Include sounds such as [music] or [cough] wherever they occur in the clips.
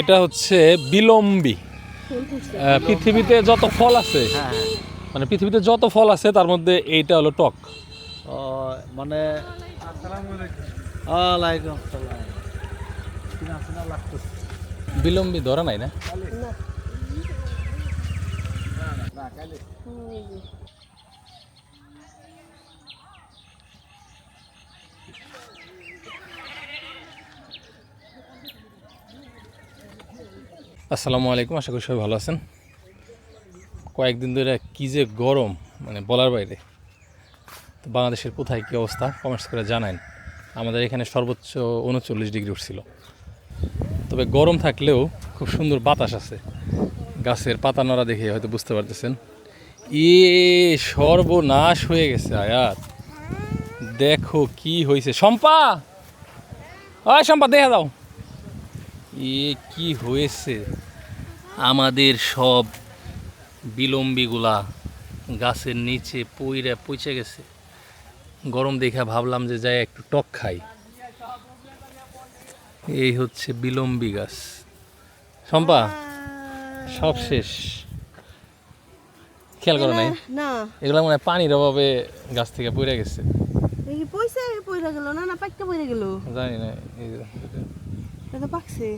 এটা হচ্ছে বিলম্বী। পৃথিবীতে যত ফল আছে হ্যাঁ হ্যাঁ। মানে পৃথিবীতে যত ফল আছে তার মধ্যে এইটা হলো টক। মানে বিলম্বী ধরা নাই না? আসসালামু আলাইকুম, আশা করি সবাই ভালো আছেন। কয়েকদিন ধরে কী যে গরম মানে বলার বাইরে। তো বাংলাদেশের কোথায় কী অবস্থা কমেন্টস করে জানান। আমাদের এখানে সর্বোচ্চ উনচল্লিশ ডিগ্রি উঠছিল। তবে গরম থাকলেও খুব সুন্দর বাতাস আছে। গাছের পাতা নড়া দেখে হয়তো বুঝতে পারতেছেন। এ সর্বনাশ হয়ে গেছে আয়াত। দেখো কি হয়েছে। শম্পা! ওই শম্পা, দেখা দাও। এ কি হয়েছে? আমাদের সব বিলম্বিগুলা গাছের নিচে পইরা পচে গেছে। গরম দেখে ভাবলাম যে যাই একটু টক খাই। এই হচ্ছে বিলম্বী গাছ। শম্পা সব শেষ। খেয়াল করো নাই? না এগুলো মনে হয় পানির অভাবে গাছ থেকে পড়ে গেছে। পয়সা পয়রা গেল না না পাক্কা পয়রা গেল। জানি না এটা পাকছে।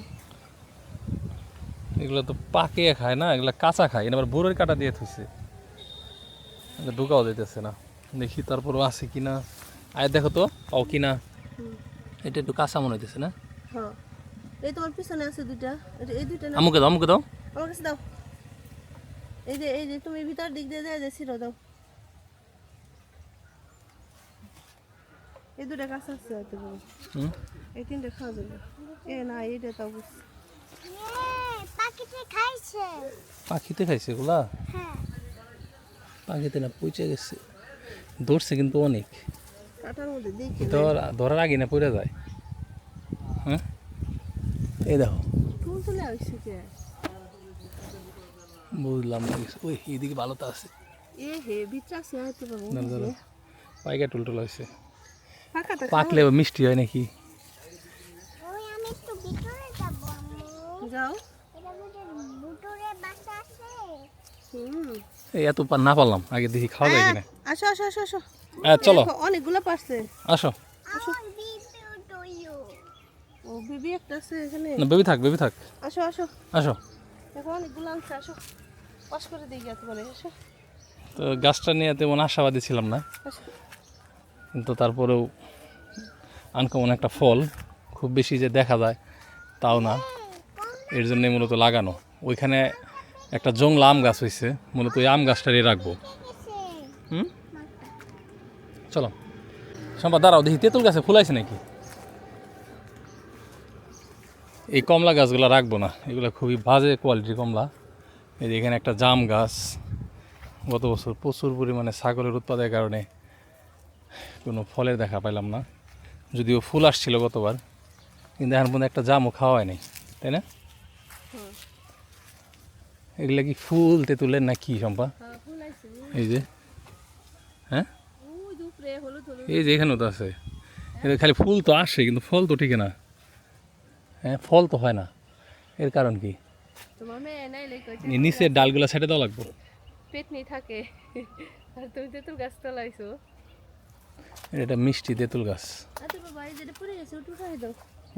এগুলো তো পাকিয়ে খায় না এগুলো কাঁচা খায় এটা আবার বোরের কাটা দিয়ে থুইছে। ঢুকাও দিতেছে না। দেখি তারপরও আছে কি না আয় দেখো তো পাও কি না এটা একটু কাঁচা মনে হইতেছে না? হ্যাঁ। এই তোমার পিছনে আছে দুইটা। এই দুইটা না? আমুকে দাও আমুকে দাও। আমার কাছে দাও। এই যে এই যে তুমি ভিতর দিক দিয়ে যায় যে দাও। এই দুটা গাছ আছে হয়তো হুম। এই তিনটা খাওয়া যাবে। এ না এইটা তাও বুঝছি। পাখিতে খাইছে। পাখিতে খাইছে এগুলা? হ্যাঁ। পাখিতে না পচে গেছে। ধরছে কিন্তু অনেক। কাটার মধ্যে দেখি ধরার আগে না পড়ে যায়। হ্যাঁ? এই দেখো। বুঝলাম না ওই এইদিকে ভালো তো আছে। এ হে ভিতরে আছে হয়তো বাবু না ধরো। পাইকা টুলটুল হয়েছে পাকলে মিষ্টি হয় নাকি? ওই আমি একটু ভিতরে যাব আম্মু। যাও এটা ভিতরে ভিতরে বাসা আছে হুম এই এত না পারলাম। আগে দেখি খাওয়া যায় কিনা। আসো আসো আসো আসো। হ্যাঁ চলো। অনেকগুলো পারছে। আসো। ও বেবি একটা আছে এখানে। না বেবি থাক বেবি থাক। আসো আসো। আসো। দেখো অনেকগুলো আনছে আসো। পাস করে দিয়ে যেতে পারে আসো। তো গাছটা নিয়ে তেমন আশাবাদী ছিলাম না। কিন্তু তারপরেও আনকমন একটা ফল খুব বেশি যে দেখা যায় তাও না। এর জন্যে মূলত লাগানো। ওইখানে একটা জংলা আম গাছ হয়েছে মূলত ওই আম গাছটারই রাখব। হুম? চলো। সম্পা, দাঁড়াও দেখি, তেঁতুল গাছে ফুলাইছে নাকি? এই কমলা গাছগুলো রাখব না, এগুলো খুবই বাজে কোয়ালিটির কমলা। এই এখানে একটা জাম গাছ, গত বছর প্রচুর পরিমাণে ছাগলের উৎপাদের কারণে কোনো ফলের দেখা পাইলাম না, যদিও ফুল আসছিল গতবার, কিন্তু এখন পর্যন্ত একটা জামও খাওয়া হয়নি, তাই না? এগুলা কি ফুল তেঁতুলের না কি সম্পা হ্যাঁ এই যে। হ্যাঁ? এই যে এখানেও তো আছে। খালি ফুল তো আসে কিন্তু ফল তো ঠিক না। হ্যাঁ ফল তো হয় না। এর কারণ কি? নিচের ডালগুলো ছেড়ে দেওয়া লাগবে। থাকে। [laughs] আর তুমি তেঁতুল গাছ তোলাইছো। এটা মিষ্টি তেঁতুল গাছ।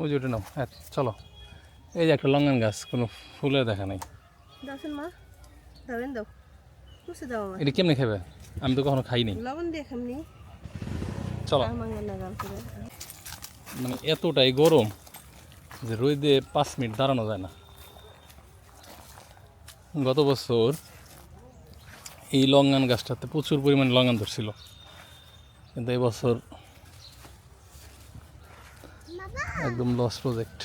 ওই যে ওটা নাও হ্যাঁ চলো। এই যে একটা লঙ্গান গাছ কোনো ফুলে দেখা নাই। দাওছেন মা। দাবেন দাও। কুসে দাও আমার এটা কেমনে খাবে আমি তো কখনো খাইনি লবণ দিয়ে খামনি চলো। মানে এতটাই গরম যে রোদে পাঁচ মিনিট দাঁড়ানো যায় না। গত বছর এই লঙ্গান গাছটাতে প্রচুর পরিমাণে লঙ্গান ধরছিল। কিন্তু এই বছর একদম লস প্রজেক্ট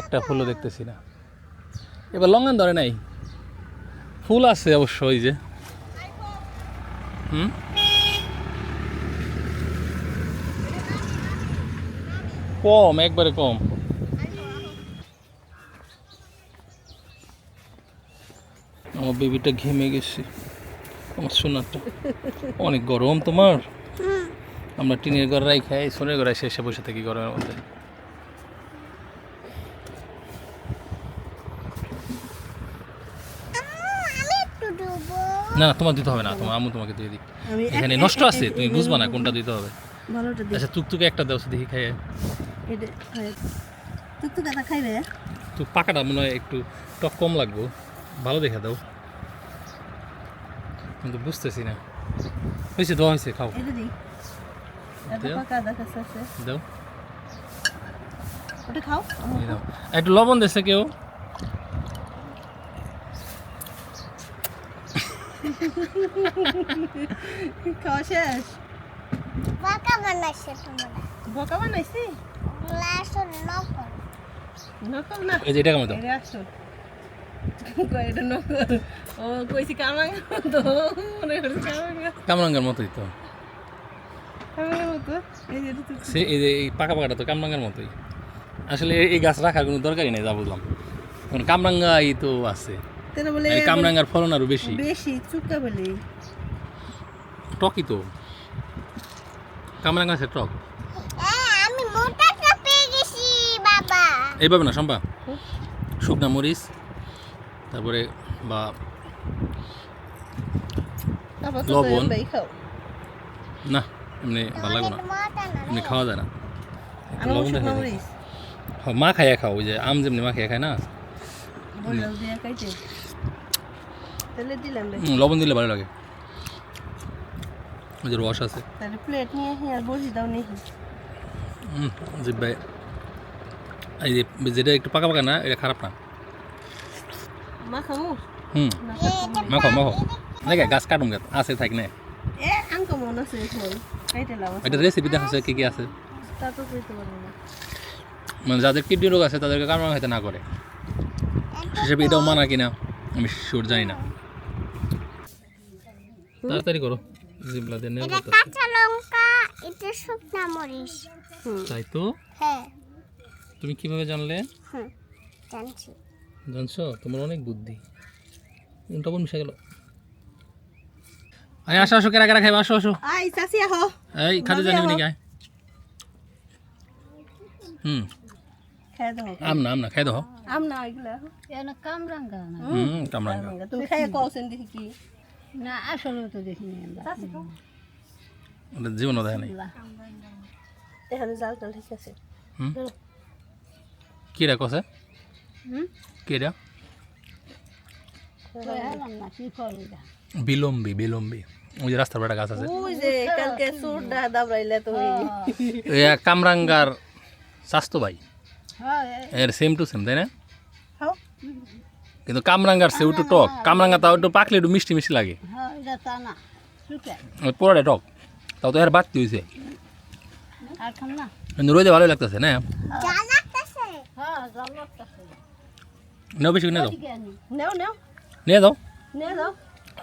একটা ফুলও দেখতেছি না। এবার লঙ্গান ধরে নাই। ফুল আছে অবশ্য ওই যে। হুম? কম একবারে কম। আমার বেবিটা ঘেমে গেছে। আমার সোনারটা। অনেক গরম তোমার। আমরা টিনের ঘর রাই খাই সোনের ঘরে এসে এসে বসে থাকি গরমের মধ্যে। না না তোমার দিতে হবে না তোমার আম্মু তোমাকে দিয়ে দিক। এখানে নষ্ট আছে তুমি বুঝবা না কোনটা দিতে হবে। ভালোটা আচ্ছা টুকটুকে একটা দাও দেখি খাইয়ে। এটা খাই। তুই তো খাইবে? তো পাকাটা মনে হয় একটু টক কম লাগবো। ভালো দেখে দাও। কিন্তু বুঝতেছি না। হয়েছে দেওয়া হয়েছে খাও। দেও। ওটা খাও। একটু লবণ দিচ্ছে কেউ? [laughs] খাওয়া শেষ? বাঁকা বানাইছে তোমরা। বকা বানাইছি? গ্লাসের নকল। নকল না। এই যে এটা কেমন দাও। এটা আসল কই এটা নকল? ও কইছি কামাং তো। মনে করছি কামাঙ্গা কামরাঙ্গার মতোই তো। কামাঙ্গার এই যে সে এই যে এই পাকা পাকাটা তো কামরাঙ্গার মতোই। আসলে এই- এই গাছ রাখার কোনো দরকারই নেই যা বুঝলাম। কারণ কামরাঙ্গাই তো আছে। তেনা বলে এই কামরাঙ্গার ফলন আরও বেশি। বেশি চুক্কা বলে। টকই তো। কামরাঙ্গা আছে টক। আমি মোটাটা পেয়ে গেছি বাবা। এইভাবে না সম্পা শুকনা মরিচ তারপরে বা লবণ। না এমনি ভালো লাগবে না। এমনি খাওয়া যায় না। লবণ মা খাইয়া খাও ওই যে আম যেমনি মা খাইয়া খায় না? তাহলে দিলাম লবণ দিলে ভালো লাগে। যে রস আছে। তাহলে প্লেট নিয়ে আর বসি দাও নেই। হুম, জিব্বাই এই যে যেটা একটু পাকা পাকা না এটা খারাপ না। মা খামু হুম মাখো মাখো। দেখে গাছ কাটুন গাছ আছে থাক না। এ আঙ্ক মন আছে এটা রেসিপি দেখাচ্ছে কি কি আছে। তা তো কইতে পারব না। মানে যাদের কিডনি রোগ আছে তাদেরকে কামড়ানো হয়তো না করে। হিসেবে এটাও মানা কিনা আমি শিওর জানি না। তাড়াতাড়ি করো। জিবলা দিয়ে নেল এটা কাঁচা লঙ্কা এটা শুকনা মরিচ। তাই তো? হ্যাঁ। তুমি কীভাবে জানলে? হুম জানছি। জানছো? তোমার অনেক বুদ্ধি। উল্টা কোন মিশে গেল। আয় আসো আসো কেরা কেরা খাইবা? আসো আসো। আই চাচি আহ। এই খাতে জানি উনি গায় হুম। খাই দাও। আম না আম না খাই দাও। আম না এগুলা এনে কামরাঙ্গা না? হুম কামরাঙ্গা। তুমি খাইয়া কওছেন দেখি কি? না আসলে তো দেখিনি আমরা। জীবনও দেখে নাই। এখানে জাল টাল ঠিক আছে। হুম? কি রে কসে? হুম? কি রে হেলাম না কি ফল এটা বিলম্বি বিলম্বি। ওই যে রাস্তার বেটা গাছ আছে। ওই যে কালকে সুরটা দাবরাইলে তুমি কামরাঙ্গার স্বাস্থ্য ভাই হ্যাঁ। এর সেম টু সেম তাই না? খাও কিন্তু কামরাঙ্গার সেও একটু টক। কামরাঙ্গা তাও একটু পাকলে একটু মিষ্টি মিষ্টি লাগে। হ্যাঁ এটা তা না শুকে ওই পুরোটা টক। তাও তো এর বাড়তি হয়েছে আর খাম না। কিন্তু রোদে ভালো লাগতেছে না? হ্যাঁ। নেও বেশি নিয়ে নেও নিয়ে দাও।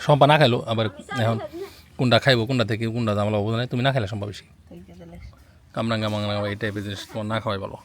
সম্পা না খাইলো আবার এখন কোনটা খাইবো কোনটা থেকে কোনটা দাম লাগবো না তুমি না খাইলে সম্ভব বেশি। কামরাঙ্গা মাংরাঙ্গা এই টাইপের জিনিস তোমার না খাওয়াই ভালো।